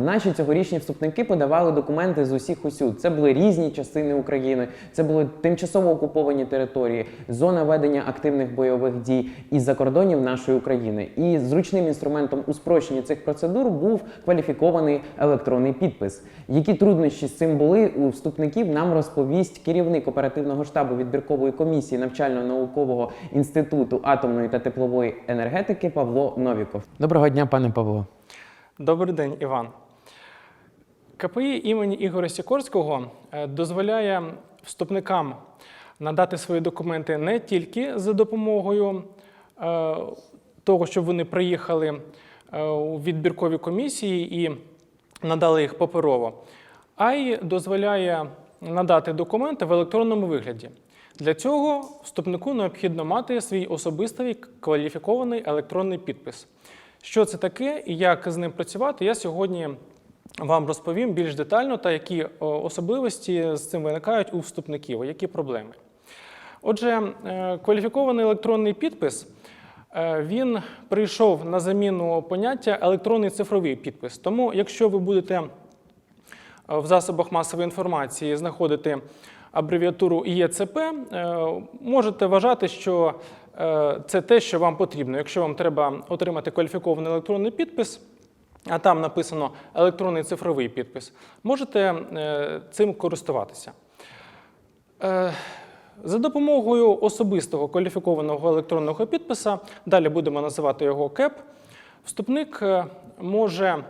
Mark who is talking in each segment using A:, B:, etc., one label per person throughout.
A: Наші цьогорічні вступники подавали документи з усіх усюд. Це були різні частини України, це були тимчасово окуповані території, зона ведення активних бойових дій і закордонів нашої України. І зручним інструментом у спрощенні цих процедур був кваліфікований електронний підпис. Які труднощі з цим були у вступників, нам розповість керівник оперативного штабу відбіркової комісії навчально-наукового інституту атомної та теплової енергетики Павло Новіков. Доброго дня, пане Павло.
B: Добрий день, Іван. КПІ імені Ігоря Сікорського е, дозволяє вступникам надати свої документи не тільки за допомогою е, того, щоб вони приїхали е, у відбіркові комісії і надали їх паперово, а й дозволяє надати документи в електронному вигляді. Для цього вступнику необхідно мати свій особистий кваліфікований електронний підпис. Що це таке і як з ним працювати, я сьогодні вам розповім більш детально та які особливості з цим виникають у вступників, які проблеми. Отже, е, кваліфікований електронний підпис е, він прийшов на заміну поняття електронний цифровий підпис. Тому, якщо ви будете е, в засобах масової інформації знаходити абревіатуру ІЕЦП, е, можете вважати, що е, це те, що вам потрібно. Якщо вам треба отримати кваліфікований електронний підпис, а там написано електронний цифровий підпис, можете е, цим користуватися. Е, За допомогою особистого кваліфікованого електронного підписа, далі будемо називати його КЕП, вступник е, може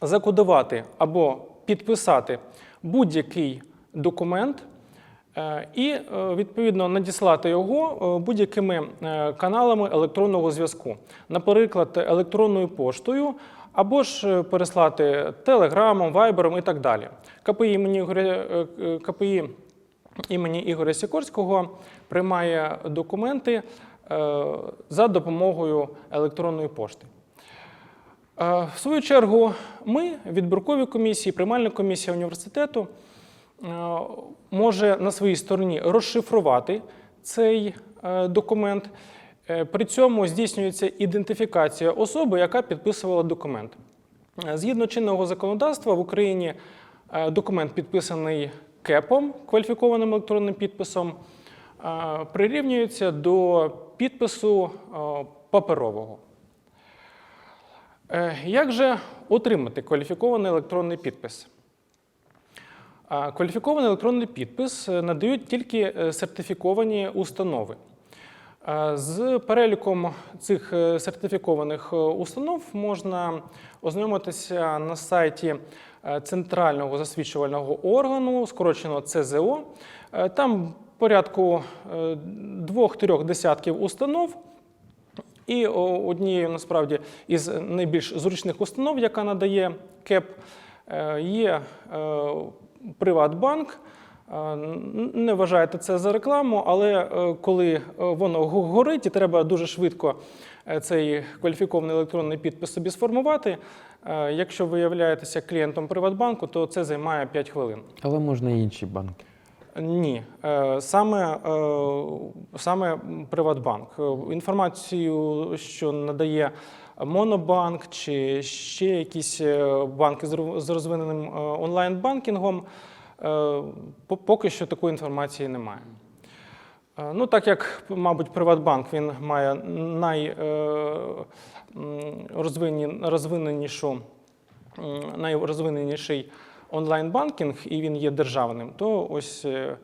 B: закодувати або підписати будь-який документ і відповідно надіслати його будь-якими каналами електронного зв'язку, наприклад, електронною поштою, або ж е, переслати телеграмом, вайбером і так далі. КПІ імені Ігоря, е, е, КПІ імені Ігоря Сікорського приймає документи за допомогою електронної пошти. В свою чергу, ми, відбіркові комісії, приймальна комісія університету, може на своїй стороні розшифрувати цей документ. Е, При цьому здійснюється ідентифікація особи, яка підписувала документ. Е, Згідно чинного законодавства в Україні е, документ, підписаний КЕПом, кваліфікованим електронним підписом, прирівнюється до підпису паперового. Як же отримати кваліфікований електронний підпис? Кваліфікований електронний підпис надають тільки сертифіковані установи. Е, З переліком цих е, сертифікованих е, установ можна ознайомитися на сайті Центрального засвідчувального органу, скорочено ЦЗО. Там порядку двох-трьох десятків установ. І однією насправді із найбільш зручних установ, яка надає КЕП, є Приватбанк. Не вважайте це за рекламу, але е, коли е, воно горить і треба дуже швидко е, цей кваліфікований електронний підпис собі сформувати. Якщо ви являєтеся клієнтом Приватбанку, то це займає 5 хвилин.
A: Але можна і інші банки.
B: Ні, саме, саме Приватбанк. Інформацію, що надає Монобанк чи ще якісь банки з розвиненим онлайн-банкінгом, поки що такої інформації немає. Е, Ну, так як, мабуть, Приватбанк він має найрозвиненішу, найрозвиненіший онлайн-банкінг, і він є державним, то ось е,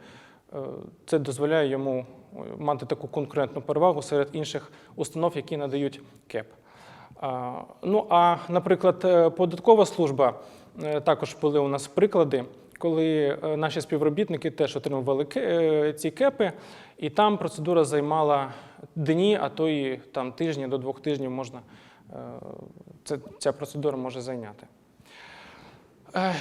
B: е, це дозволяє йому е, мати таку конкурентну перевагу серед інших установ, які надають КЕП. Ну а, наприклад, е, податкова служба е, також були у нас приклади, коли е, наші співробітники теж отримували е, ці кепи, і там процедура займала дні, а то і там тижні до двох тижнів можна е, ця процедура може зайняти.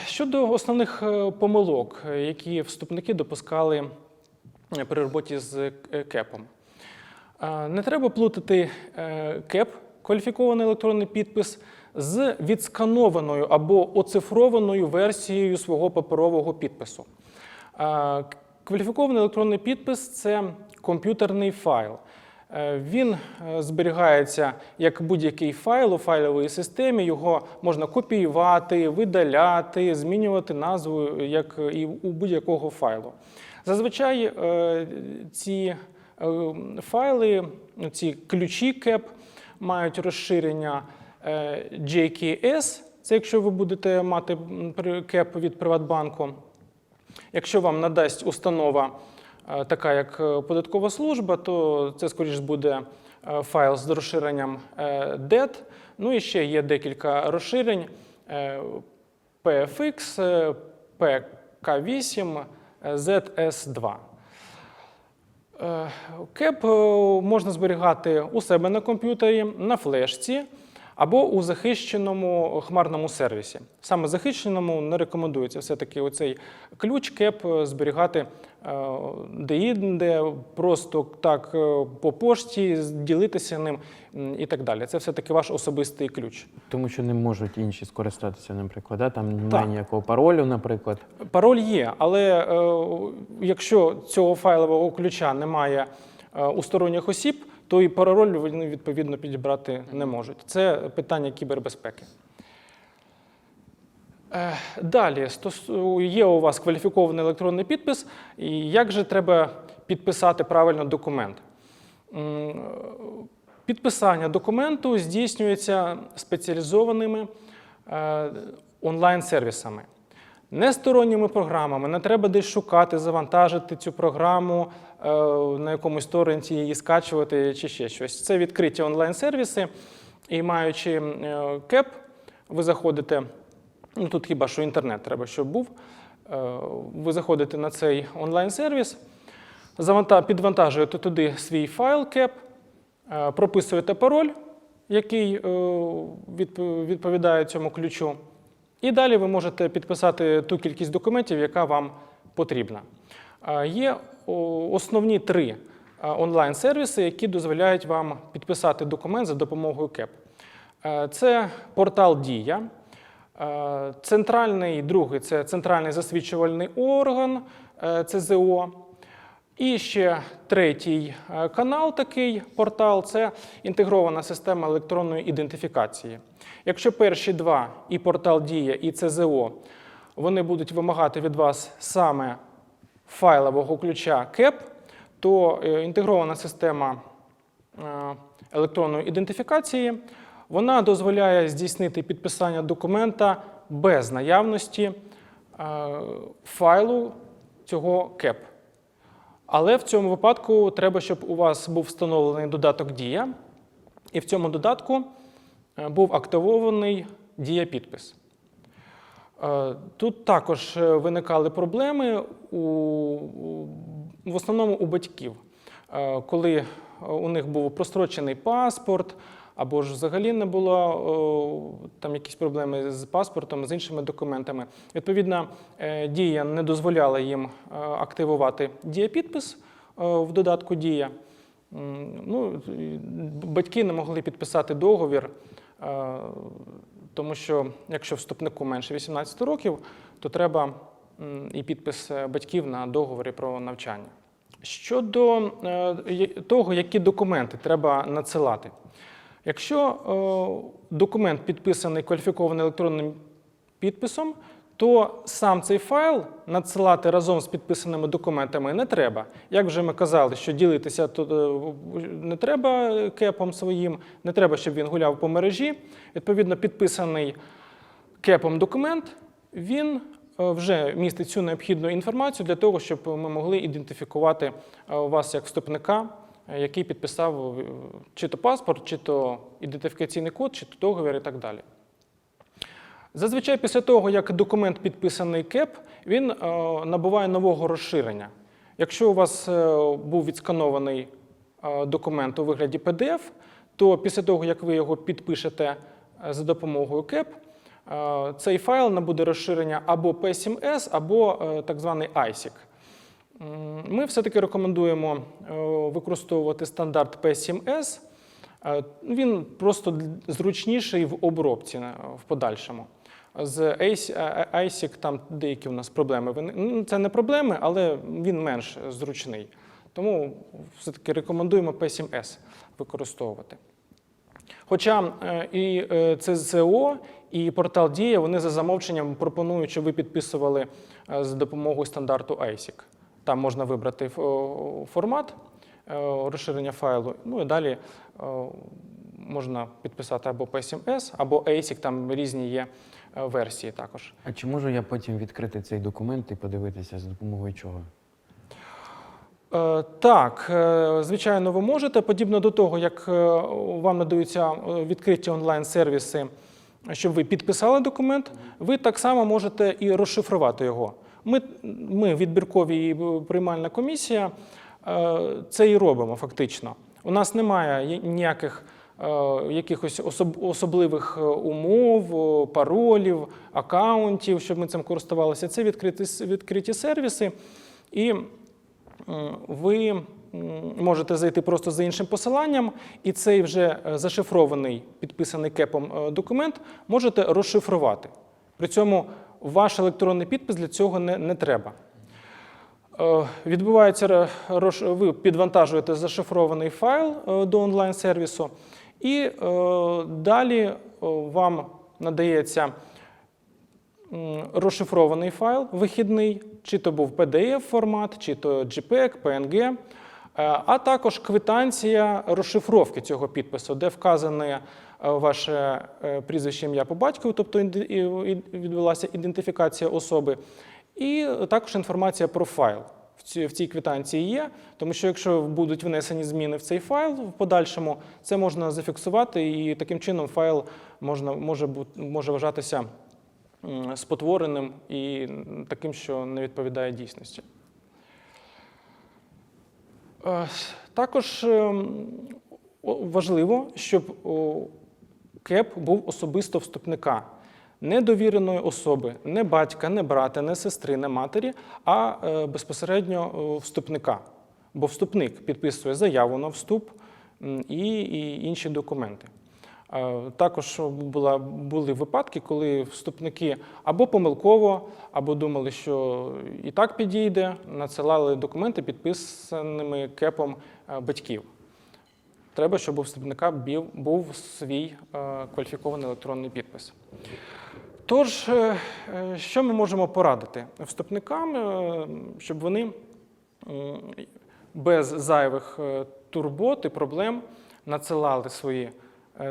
B: Щодо основних помилок, які вступники допускали при роботі з КЕПом. Не треба плутати КЕП, кваліфікований електронний підпис, з відсканованою або оцифрованою версією свого паперового підпису. Е, Кваліфікований електронний підпис це комп'ютерний файл. Е, Він е, зберігається як будь-який файл у файловій системі. Його можна копіювати, видаляти, змінювати назву, як і у будь-якого файлу. Зазвичай ці файли, ці ключі CAP мають розширення JKS. Це якщо ви будете мати CAP від Приватбанку. Якщо вам надасть установа е, така, як е, податкова служба, то це скоріш буде е, файл з розширенням е, DET. Ну і ще є декілька розширень е, PFX, е, PK8, е, ZS2. Е, Кеп е, можна зберігати у себе на комп'ютері, на флешці або у захищеному хмарному сервісі. Саме захищеному не рекомендується все-таки оцей ключ кеп е, зберігати е, де-інде, просто так е, по пошті, ділитися ним і так далі. Це все-таки ваш особистий ключ.
A: Тому що не можуть інші скористатися, наприклад. Да? Там немає
B: Так.
A: ніякого паролю, наприклад.
B: Пароль є, але е, якщо цього файлового ключа немає у сторонніх осіб, то і пароль вони відповідно підібрати не можуть. Це питання кібербезпеки. Е, Далі є у вас кваліфікований електронний підпис. І як же треба підписати правильно документ? Підписання документу здійснюється спеціалізованими е, онлайн-сервісами. Не сторонніми програмами, не треба десь шукати, завантажити цю програму е, на якомусь торренті її скачувати чи ще щось. Це відкриті онлайн-сервіси, і маючи е, кеп, ви заходите. Ну тут хіба що інтернет треба, щоб був. Е, Ви заходите на цей онлайн-сервіс, підвантажуєте туди свій файл кеп, прописуєте пароль, який відповідає цьому ключу. І далі ви можете підписати ту кількість документів, яка вам потрібна. Є основні три онлайн-сервіси, які дозволяють вам підписати документ за допомогою КЕП. Це портал Дія. Центральний другий це центральний засвідчувальний орган е, ЦЗО. І ще третій е, канал, такий портал це інтегрована система електронної ідентифікації. Якщо перші два, і портал Дія, і ЦЗО, вони будуть вимагати від вас саме файлового ключа КЕП, то е, інтегрована система е, електронної ідентифікації вона дозволяє здійснити підписання документа без наявності файлу цього КЕП. Але в цьому випадку треба, щоб у вас був встановлений додаток Дія, і в цьому додатку е, був активований Дія підпис. Е, Тут також е, виникали проблеми у, в основному у батьків, коли у них був прострочений паспорт, або ж взагалі не було там якісь проблеми з паспортом, з іншими документами. Відповідно, е, дія не дозволяла їм е, активувати дієпідпис е, в додатку Дія. Ну, батьки не могли підписати договір, тому що якщо вступнику менше 18 років, то треба і підпис батьків на договорі про навчання. Щодо того, які документи треба надсилати. Якщо е, документ підписаний кваліфікованим електронним підписом, то сам цей файл надсилати разом з підписаними документами не треба. Як вже ми казали, що ділитися тут е, не треба кепом своїм, не треба, щоб він гуляв по мережі. Відповідно, підписаний кепом документ, він е, вже містить цю необхідну інформацію для того, щоб ми могли ідентифікувати вас як вступника, який підписав е, чи то паспорт, чи то ідентифікаційний код, чи то договір і так далі. Зазвичай після того, як документ підписаний КЕП, він е, набуває нового розширення. Якщо у вас е, був відсканований е, документ у вигляді PDF, то після того, як ви його підпишете е, за допомогою КЕП, е, цей файл набуде розширення або P7S, або е, так званий ISIC. Ми все-таки рекомендуємо е, використовувати стандарт P7S. Е, Він просто зручніший в обробці е, в подальшому. З ISIC там деякі у нас проблеми. ну, Це не проблеми, але він менш зручний. Тому все-таки рекомендуємо P7S використовувати. Хоча і ЦЗО, і портал Дія вони за замовченням пропонують, щоб ви підписували з допомогою стандарту ISIC. Там можна вибрати формат е, розширення файлу, ну і далі е, можна підписати або P7S, або ASIC, там різні є е, версії також.
A: А чи можу я потім відкрити цей документ і подивитися, за допомогою чого?
B: Е, Так, е, звичайно, ви можете. Подібно до того, як е, вам надаються е, відкриті онлайн-сервіси, щоб ви підписали документ, ви так само можете і розшифрувати його. Ми, ми відбіркові і приймальна комісія, е, це і робимо фактично. У нас немає ніяких е, якихось особ- особливих е, умов, паролів, акаунтів, щоб ми цим користувалися. Це відкриті, відкриті сервіси. І ви можете зайти просто за іншим посиланням, і цей вже зашифрований, підписаний кепом документ можете розшифрувати. При цьому ваш електронний підпис для цього не, не треба. Е, Відбувається ви підвантажуєте зашифрований файл е, до онлайн-сервісу, і е, далі вам надається розшифрований файл вихідний, чи то був PDF формат, чи то JPEG, PNG, а також квитанція розшифровки цього підпису, де вказане е, ваше е, прізвище ім'я по батькові, тобто відбулася ідентифікація особи, і також інформація про файл. В цій, квитанції є, тому що якщо будуть внесені зміни в цей файл в подальшому, це можна зафіксувати, і таким чином файл можна, може, може вважатися спотвореним і таким, що не відповідає дійсності. Е, Також ем, важливо, щоб КЕП був особисто вступника. Не довіреної особи, не батька, не брата, не сестри, не матері, а е, безпосередньо е, вступника. Бо вступник підписує заяву на вступ і, інші документи. Е, Також була, були випадки, коли вступники або помилково, або думали, що і так підійде, надсилали документи, підписаними кепом батьків. Треба, щоб у вступника був свій е, кваліфікований електронний підпис. Тож, е, е, що ми можемо порадити вступникам, щоб вони без зайвих турбот і проблем надсилали свої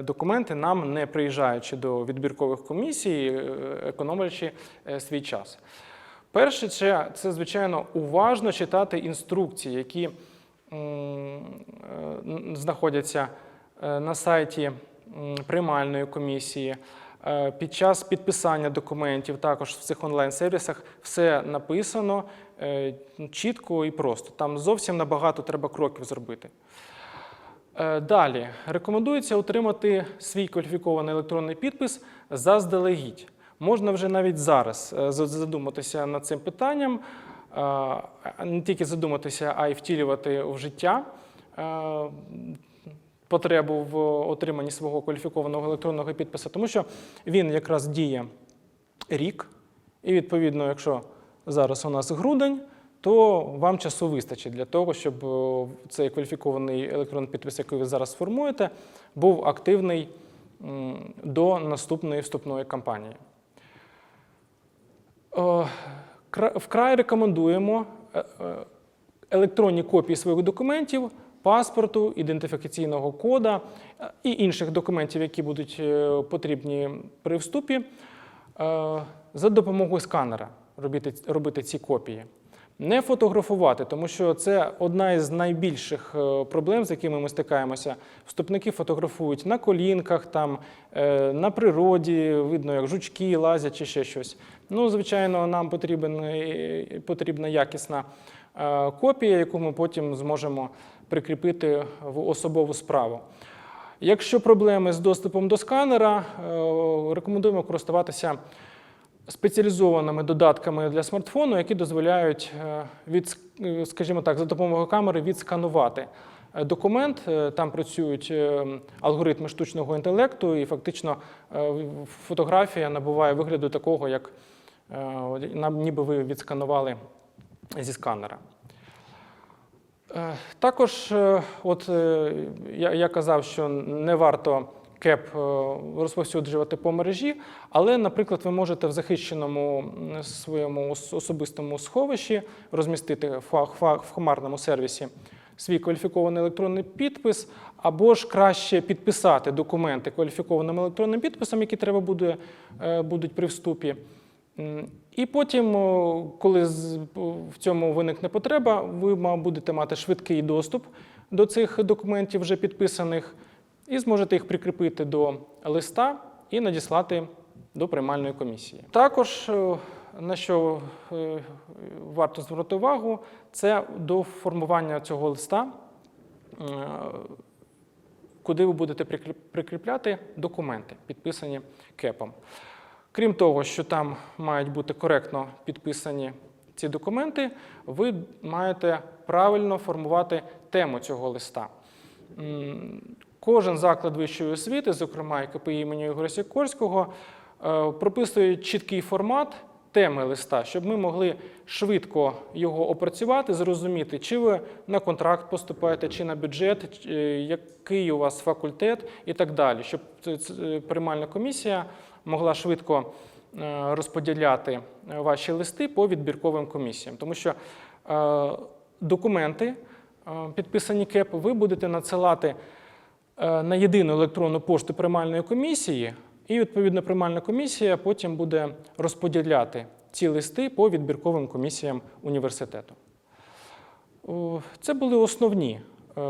B: документи нам, не приїжджаючи до відбіркових комісій, економлячи свій час. Перше, це, звичайно, уважно читати інструкції, які знаходяться е, на сайті приймальної комісії. Е, Під час підписання документів, також в цих онлайн-сервісах, все написано е, чітко і просто. Там зовсім набагато треба кроків зробити. Е, Далі рекомендується отримати свій кваліфікований електронний підпис заздалегідь. Можна вже навіть зараз е, задуматися над цим питанням, е, не тільки задуматися, а й втілювати в життя е, потребу в отриманні свого кваліфікованого електронного підпису, тому що він якраз діє рік, і відповідно, якщо зараз у нас грудень, то вам часу вистачить для того, щоб е, цей кваліфікований електронний підпис, який ви зараз сформуєте, був активний до наступної вступної кампанії. Кра- Вкрай рекомендуємо е, е, електронні копії своїх документів, паспорту, ідентифікаційного кода е, і інших документів, які будуть потрібні при вступі, за допомогою сканера робити ці копії. Не фотографувати, тому що це одна із найбільших е, проблем, з якими ми стикаємося. Вступники фотографують на колінках, там, е, на природі, видно, як жучки лазять чи ще щось. Ну, звичайно, нам потрібен, е, потрібна якісна копія, яку ми потім зможемо прикріпити в особову справу. Якщо проблеми з доступом до сканера, рекомендуємо користуватися спеціалізованими додатками для смартфону, які дозволяють е, від, е, скажімо так, за допомогою камери відсканувати е, документ. Там працюють алгоритми штучного інтелекту, і фактично фотографія набуває вигляду такого, як ніби ви відсканували зі сканера. Також, от я казав, що не варто кеп е, розповсюджувати по мережі, але, наприклад, ви можете в захищеному своєму особистому сховищі розмістити в хмарному сервісі свій кваліфікований електронний підпис, або ж краще підписати документи кваліфікованим електронним підписом, які треба буде, е, будуть при вступі. І потім, коли в цьому виникне потреба, ви будете мати швидкий доступ до цих документів, вже підписаних, і зможете їх прикріпити до листа і надіслати до приймальної комісії. Також е, на що е, варто звернути увагу, це до формування цього листа, е, куди ви будете прикріпляти документи, підписані КЕПом. Крім того, що там мають бути коректно підписані ці документи, ви маєте правильно формувати тему цього листа. Кожен заклад вищої освіти, зокрема і КПІ імені Ігоря Сікорського, е, прописує чіткий формат теми листа, щоб ми могли швидко його опрацювати, зрозуміти, чи ви на контракт поступаєте, чи на бюджет, е, який у вас факультет і так далі, щоб ц- приймальна комісія могла швидко е, розподіляти е, ваші листи по відбірковим комісіям. Тому що е, документи, е, підписані КЕП, ви будете надсилати е, на єдину електронну пошту приймальної комісії, і відповідно приймальна комісія потім буде розподіляти ці листи по відбірковим комісіям університету. Це були основні е,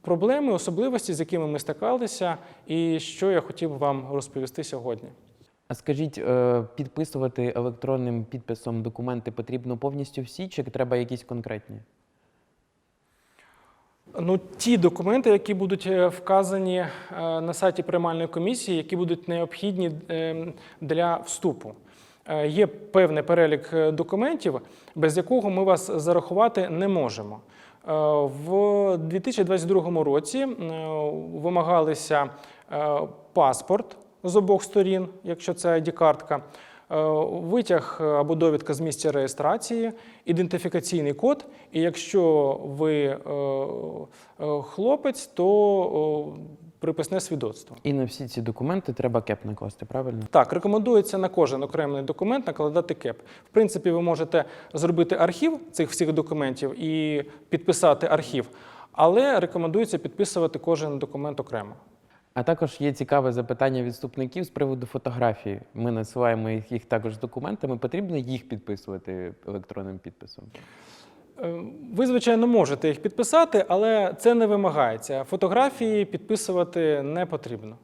B: проблеми, особливості, з якими ми стикалися, і що я хотів вам розповісти сьогодні.
A: А скажіть, е, підписувати електронним підписом документи потрібно повністю всі, чи треба якісь конкретні?
B: Ну, ті документи, які будуть е, вказані е, на сайті приймальної комісії, які будуть необхідні е, для вступу. Є певний перелік документів, без якого ми вас зарахувати не можемо. В 2022 році вимагалися паспорт з обох сторін, якщо це ID-картка, витяг е, або довідка з місця реєстрації, ідентифікаційний код. І якщо ви е, е, хлопець, то приписне свідоцтво.
A: І на всі ці документи треба кеп накласти, правильно?
B: Так, рекомендується на кожен окремий документ накладати кеп. В принципі, ви можете зробити архів цих всіх документів і підписати архів, але рекомендується підписувати кожен документ окремо.
A: А також є цікаве запитання відступників з приводу фотографії. Ми надсилаємо їх, також документами. Потрібно їх підписувати електронним підписом.
B: Е, Ви, звичайно, можете їх підписати, але це не вимагається. Фотографії підписувати не потрібно.